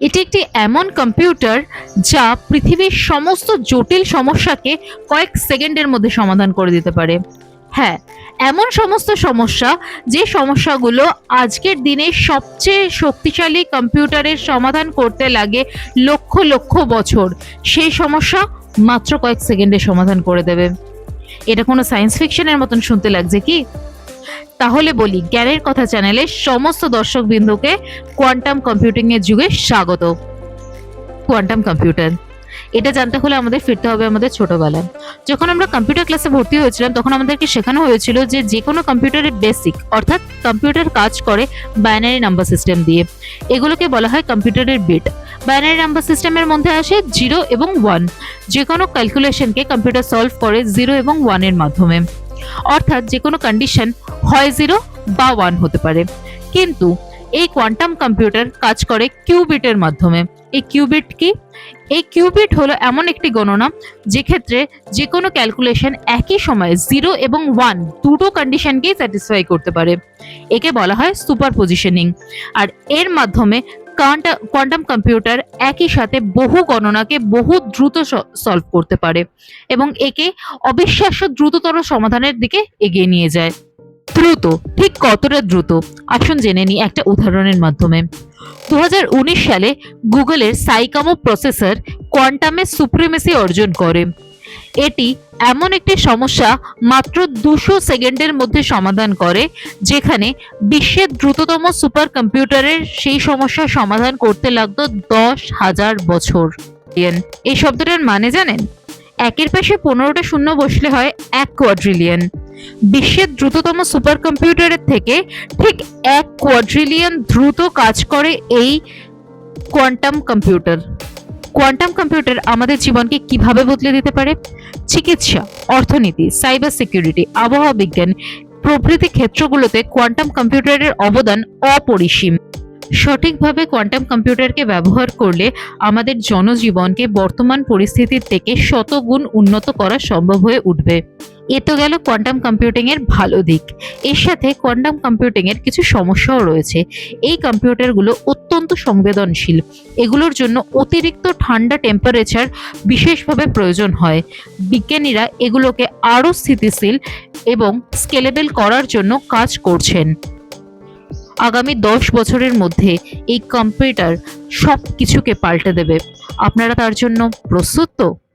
এটি একটি এমন কম্পিউটার যা পৃথিবীর সমস্ত জটিল সমস্যাকে কয়েক সেকেন্ডের মধ্যে সমাধান করে দিতে পারে। হ্যাঁ এমন সমস্ত সমস্যা যে সমস্যাগুলো আজকের দিনে সবচেয়ে শক্তিশালী কম্পিউটারের সমাধান করতে লাগে লক্ষ লক্ষ বছর, সেই সমস্যা মাত্র কয়েক সেকেন্ডে সমাধান করে দেবে। এটা কোনো সায়েন্স ফিকশনের মতন শুনতে লাগছে কি? তাহলে বলি, জ্ঞানের কথা চ্যানেলের সমস্ত দর্শক বিন্দুকে কোয়ান্টাম কম্পিউটিং এর যুগে স্বাগত। Quantum computer. এটা জানতে হলে আমাদের ফিরতে হবে আমাদের ছোটবেলায়। যখন আমরা কম্পিউটার ক্লাসে ভর্তি হয়েছিলাম, তখন আমাদেরকে শেখানো হয়েছিল যে যে কোনো কম্পিউটারের বেসিক, অর্থাৎ কম্পিউটার কাজ করে বাইনারি নাম্বার সিস্টেম দিয়ে। এগুলোকে বলা হয় কম্পিউটারের বিট। বাইনারি নাম্বার সিস্টেমের মধ্যে আসে জিরো এবং ওয়ান। যে কোনো ক্যালকুলেশনকে কম্পিউটার সলভ করে জিরো এবং ওয়ানের মাধ্যমে। অর্থাৎ যে কোনো কন্ডিশন হয় জিরো বা ওয়ান হতে পারে। কিন্তু এই কোয়ান্টাম কম্পিউটার কাজ করে কিউবিটের মাধ্যমে। এই কিউবিট কি? এই কিউবিট হলো এমন একটি গণনা যে ক্ষেত্রে যে কোনো ক্যালকুলেশন একই সময়ে জিরো এবং ওয়ান দুটো কন্ডিশনকেই স্যাটিসফাই করতে পারে। একে বলা হয় সুপার পজিশনিং আর এর মাধ্যমে কোয়ান্টাম কম্পিউটার একই সাথে বহু গণনাকে বহু দ্রুত সলভ করতে পারে এবং একে অবিশ্বাস্য দ্রুততর সমাধানের দিকে এগিয়ে নিয়ে যায়। দ্রুত, ঠিক কতটা দ্রুত? আসুন জেনে নিই একটা উদাহরণের মাধ্যমে। দু হাজার উনিশ সালে গুগলের সাইকামো প্রসেসর কোয়ান্টামের সুপ্রিমেসি অর্জন করে। এটি এমন একটি সমস্যা মাত্র দুশো সেকেন্ডের মধ্যে সমাধান করে, যেখানে বিশ্বের দ্রুততম সুপার কম্পিউটারের সেই সমস্যার সমাধান করতে লাগতো দশ হাজার বছর। এই শব্দটার মানে জানেন? একের পাশে পনেরোটা শূন্য বসলে হয় এক কোয়াড্রিলিয়ন বিশ্বের দ্রুততম সুপার কম্পিউটারের থেকে ঠিক এক কোয়াড্রিলিয়ন দ্রুত কাজ করে এই কোয়ান্টাম কম্পিউটার কোয়ান্টাম কম্পিউটার আমাদের জীবনকে কীভাবে বদলে দিতে পারে? চিকিৎসা, অর্থনীতি, সাইবার সিকিউরিটি, আবহাওয়া বিজ্ঞান, প্রভৃতি ক্ষেত্রগুলোতে কোয়ান্টাম কম্পিউটারের অবদান অপরিসীম। সঠিকভাবে কোয়ান্টাম কম্পিউটারকে ব্যবহার করলে আমাদের জনজীবনকে বর্তমান পরিস্থিতির থেকে শতগুণ উন্নত করা সম্ভব হয়ে উঠবে। এ তো গেল কোয়ান্টাম কম্পিউটিং এর ভালো দিক। এর সাথে কোয়ান্টাম কম্পিউটিং এর কিছু সমস্যাও রয়েছে। এই কম্পিউটারগুলো অত্যন্ত সংবেদনশীল। এগুলোর জন্য অতিরিক্ত ঠান্ডা টেম্পারেচার বিশেষভাবে প্রয়োজন হয়। বিজ্ঞানীরা এগুলোকে আরও স্থিতিশীল এবং স্কেলেবল করার জন্য কাজ করছেন। আগামী দশ বছরের মধ্যে এই কম্পিউটার সব কিছুকে পাল্টে দেবে। আপনারা তার জন্য প্রস্তুত তো?